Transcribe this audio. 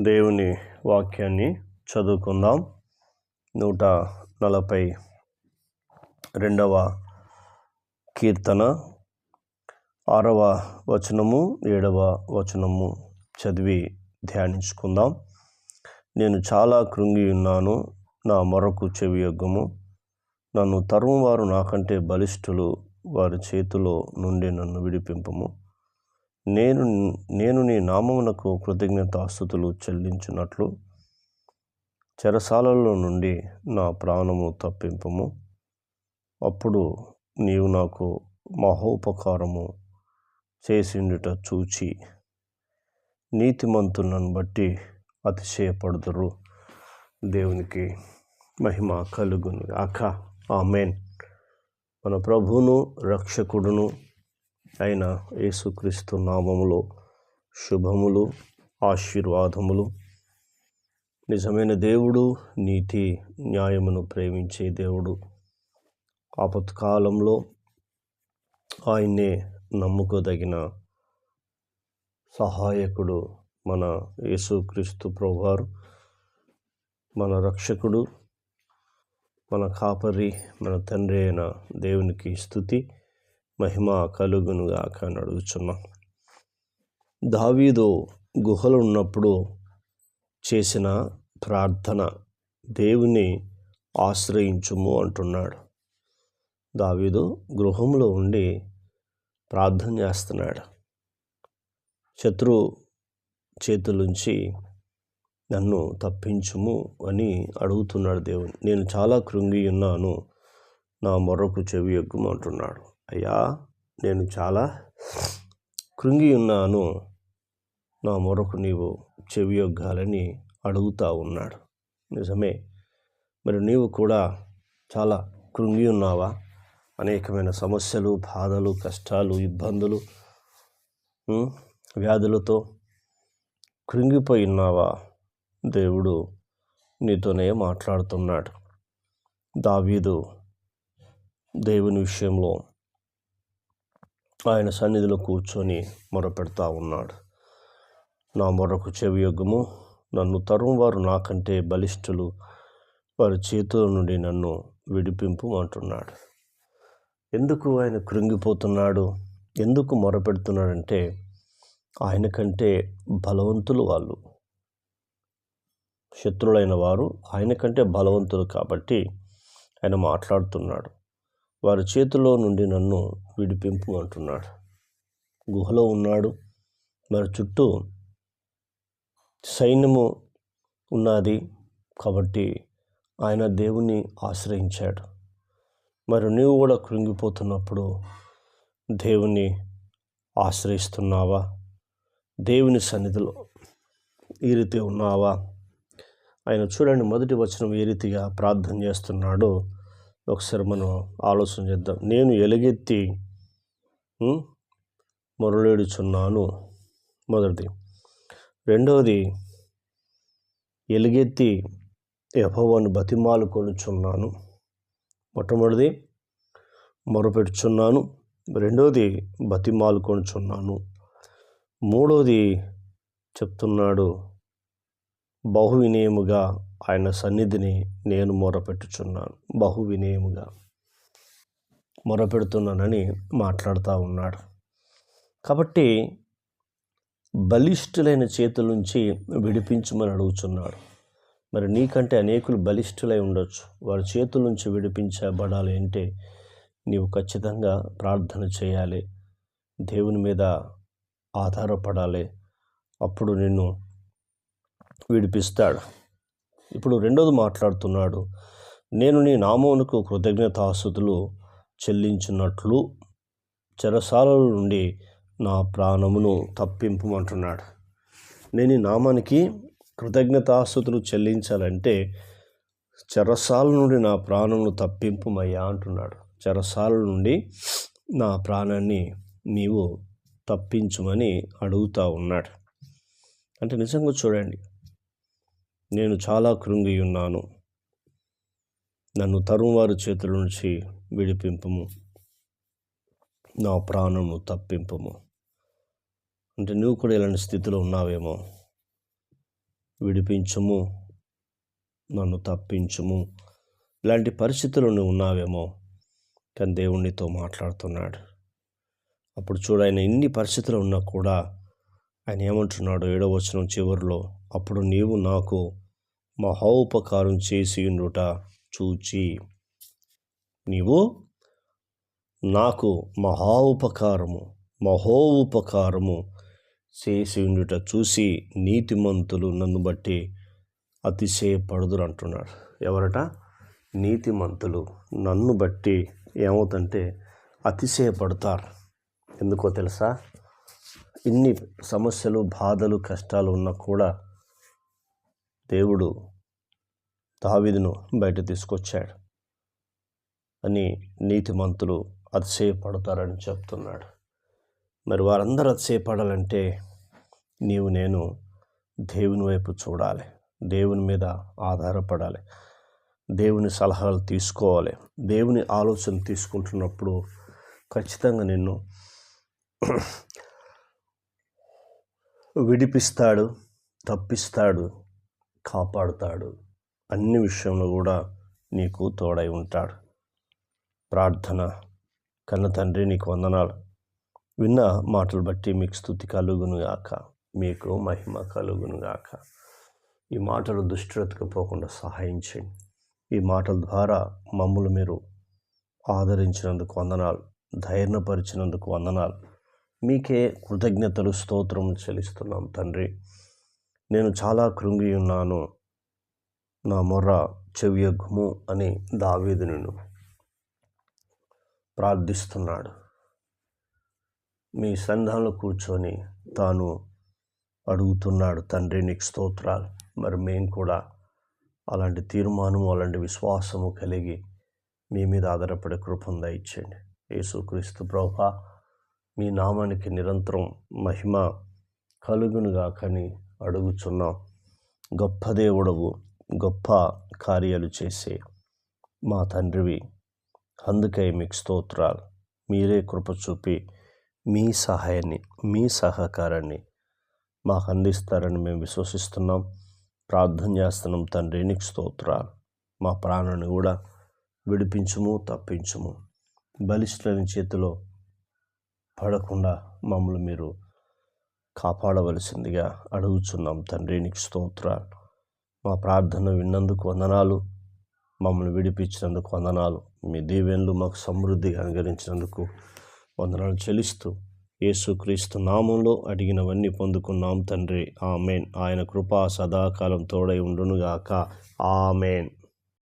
దేవుని వాక్యాన్ని చదువుకుందాం. నూట నలభై రెండవ కీర్తన ఆరవ వచనము ఏడవ వచనము చదివి ధ్యానించుకుందాం. నేను చాలా కృంగి ఉన్నాను నా మొరకు చెవియొగ్గము నన్ను తరుము వారు నాకంటే బలిష్ఠులు వారి చేతిలో నుండి నన్ను విడిపింపము. నేను నేను నీ నామమునకు కృతజ్ఞతాస్థుతులు చెల్లించినట్లు చెరసాలలో నుండి నా ప్రాణము తప్పింపము. అప్పుడు నీవు నాకు మహోపకారము చేసిండుట చూచి నీతిమంతులను బట్టి అతిశయపడుదురు. దేవునికి మహిమ కలుగును ఆ ఆమెన్. మన ప్రభువును రక్షకుడును అయిన యేసుక్రీస్తు నామములో శుభములు ఆశీర్వాదములు. నిజమైన దేవుడు నీతి న్యాయమును ప్రేమించే దేవుడు. ఆపత్కాలంలో ఆయన్నే నమ్ముకోదగిన సహాయకుడు మన యేసుక్రీస్తు ప్రభువారు మన రక్షకుడు మన కాపరి మన తండ్రి అయిన దేవునికి స్థుతి మహిమ కలుగునుగాక అని అడుగుచున్నాం. దావీదు గుహలు ఉన్నప్పుడు చేసిన ప్రార్థన దేవుని ఆశ్రయించుము అంటున్నాడు. దావీదు గృహంలో ఉండి ప్రార్థన చేస్తున్నాడు. శత్రు చేతులుంచి నన్ను తప్పించుము అని అడుగుతున్నాడు దేవుని. నేను చాలా కృంగి ఉన్నాను నా మొర్రకు చెవి ఎగ్గుమంటున్నాడు అయ్యా నేను చాలా కృంగి ఉన్నాను. నా మొరకు నీవు చెవి యొగ్గాలని అడుగుతా ఉన్నాడు. నిజమే. మరి నీవు కూడా చాలా కృంగి ఉన్నావా? అనేకమైన సమస్యలు బాధలు కష్టాలు ఇబ్బందులు వ్యాధులతో కృంగిపోయి ఉన్నావా? దేవుడు నీతోనే మాట్లాడుతున్నాడు. దావీదు దేవుని విషయంలో ఆయన సన్నిధిలో కూర్చొని మొరపెడతా ఉన్నాడు. నా మొరకు చెవియొగ్గము నన్ను తరం వారు నాకంటే బలిష్ఠులు. వారి చేతుల నుండి నన్ను విడిపింపు అంటున్నాడు. ఎందుకు ఆయన కృంగిపోతున్నాడు? ఎందుకు మొరపెడుతున్నాడంటే ఆయన కంటే బలవంతులు వాళ్ళు. శత్రులైన వారు ఆయన కంటే బలవంతులు కాబట్టి ఆయన మాట్లాడుతున్నాడు. వారి చేతిలో నుండి నన్ను విడిపింపు అంటున్నాడు. గుహలో ఉన్నాడు. మరి చుట్టూ సైన్యము ఉన్నది కాబట్టి ఆయన దేవుణ్ణి ఆశ్రయించాడు. మరి నీవు కూడా కృంగిపోతున్నప్పుడు దేవుణ్ణి ఆశ్రయిస్తున్నావా? దేవుని సన్నిధిలో ఈ రీతి ఉన్నావా? ఆయన చూడండి మొదటి వచనం ఏ రీతిగా ప్రార్థన చేస్తున్నాడో. ఒకసారి మనం ఆలోచన చేద్దాం. నేను ఎలుగెత్తి మొరలేడుచున్నాను మొదటిది. రెండవది ఎలుగెత్తి యహోవాను బతిమాలు కొనుచున్నాను. మొట్టమొదటిది మొరపెట్టుచున్నాను రెండవది బతిమాలు కొనుచున్నాను. మూడవది చెప్తున్నాడు బహు వినయముగా ఆయన సన్నిధిని నేను మొరపెట్టుచున్నాను. బహు వినయముగా మొరపెడుతున్నానని మాట్లాడుతూ ఉన్నాడు. కాబట్టి బలిష్ఠులైన చేతుల నుంచి విడిపించమని అడుగుతున్నాడు మరి నీకంటే అనేకులు బలిష్ఠులై ఉండొచ్చు. వారి చేతుల నుంచి విడిపించబడాలి అంటే నీవు ఖచ్చితంగా ప్రార్థన చేయాలి. దేవుని మీద ఆధారపడాలి. అప్పుడు నిన్ను విడిపిస్తాడు. ఇప్పుడు రెండోది మాట్లాడుతున్నాడు. నేను నీ నామమునకు కృతజ్ఞతాసుతులు చెల్లించినట్లు చెరసాల నుండి నా ప్రాణమును తప్పింపమంటున్నాడు. నేను ఈ నామానికి కృతజ్ఞతాసుతులు చెల్లించాలంటే చెరసాల నుండి నా ప్రాణమును తప్పింపుమయ్యా అంటున్నాడు. చెరసాల నుండి నా ప్రాణాన్ని నీవు తప్పించుమని అడుగుతా ఉన్నాడు. అంటే నిజంగా చూడండి నేను చాలా కృంగి ఉన్నాను నన్ను తరువారి చేతుల నుంచి విడిపింపము. నా ప్రాణము తప్పింపము. అంటే నువ్వు కూడా ఇలాంటి స్థితిలో ఉన్నావేమో. విడిపించుము. నన్ను తప్పించుము. ఇలాంటి పరిస్థితులు నువ్వు ఉన్నావేమో. కానీ దేవుణ్ణితో మాట్లాడుతున్నాడు. అప్పుడు చూడు ఆయన ఇన్ని పరిస్థితులు ఉన్నా కూడా ఆయన ఏమంటున్నాడు ఏడవచనం చివరిలో అప్పుడు నీవు నాకు మహోపకారం చేసియుండుట చూచి నీవు నాకు మహోపకారము మహోపకారము చేసి ఉండుట చూసి నీతిమంతులు నన్ను బట్టి అతిశయపడుదురు అంటున్నాడు ఎవరట? నీతిమంతులు నన్ను బట్టి ఏమవుతుంటే అతిశయపడతారు. ఎందుకో తెలుసా? ఇన్ని సమస్యలు బాధలు కష్టాలు ఉన్నా కూడా దేవుడు దావీదును బయట తీసుకొచ్చాడు. అని నీతిమంతులు అతిశయపడతారని చెప్తున్నాడు. మరి వారందరూ అతిశయపడాలంటే నీవు నేను దేవుని వైపు చూడాలి. దేవుని మీద ఆధారపడాలి. దేవుని సలహాలు తీసుకోవాలి. దేవుని ఆలోచన తీసుకుంటున్నప్పుడు ఖచ్చితంగా నిన్ను విడిపిస్తాడు తప్పిస్తాడు కాపాడుతాడు. అన్ని విషయంలో కూడా నీకు తోడై ఉంటాడు. ప్రార్థన కన్న తండ్రి నీకు వందనాలు. విన్న మాటలు బట్టి మీకు స్థుతి కలుగునుగాక మీకు మహిమ కలుగునుగాక ఈ మాటలు దుష్టులకు పోకుండా సహాయం చేయండి. ఈ మాటల ద్వారా మమ్మల్ని మీరు ఆదరించినందుకు వందనాలు. ధైర్యపరిచినందుకు వందనాలు. మీకే కృతజ్ఞతలు స్తోత్రం చెల్లిస్తున్నాం తండ్రి. నేను చాలా కృంగి ఉన్నాను. నా మొర్ర చెవియగ్గుము అని దావేదును ప్రార్థిస్తున్నాడు. మీ సంఘంలో కూర్చొని తాను అడుగుతున్నాడు తండ్రి నీకు స్తోత్రాలు. మరి మేము కూడా అలాంటి తీర్మానము అలాంటి విశ్వాసము కలిగి మీ మీద ఆధారపడే కృపను దయచేయండి యేసుక్రీస్తు ప్రభా మీ నామానికి నిరంతరం మహిమ కలుగునుగా కానీ అడుగుచున్నాం. గొప్ప దేవుడవు గొప్ప కార్యాలు చేసే మా తండ్రివి. అందుకై మీకు స్తోత్రాలు. మీరే కృప చూపి మీ సహాయాన్ని మీ సహకారాన్ని మాకు అందిస్తారని మేము విశ్వసిస్తున్నాం. ప్రార్థన చేస్తున్నాం తండ్రి నీకు స్తోత్రాలు. మా ప్రాణాన్ని కూడా విడిపించుము తప్పించుము. బలిష్ఠులని చేతిలో పడకుండా మమ్మల్ని మీరు కాపాడవలసిందిగా అడుగుచున్నాం తండ్రి నీకు స్తోత్రాలు. మా ప్రార్థన విన్నందుకు వందనాలు. మమ్మల్ని విడిపించినందుకు వందనాలు. మీ దీవెన్లు మాకు సమృద్ధిగా అనుగరించినందుకు వందనాలు చెల్లిస్తూ యేసుక్రీస్తు నామంలో అడిగినవన్నీ పొందుకున్నాం తండ్రి. ఆమెన్. ఆయన కృపా సదాకాలం తోడై ఉండునుగాక. ఆమెన్.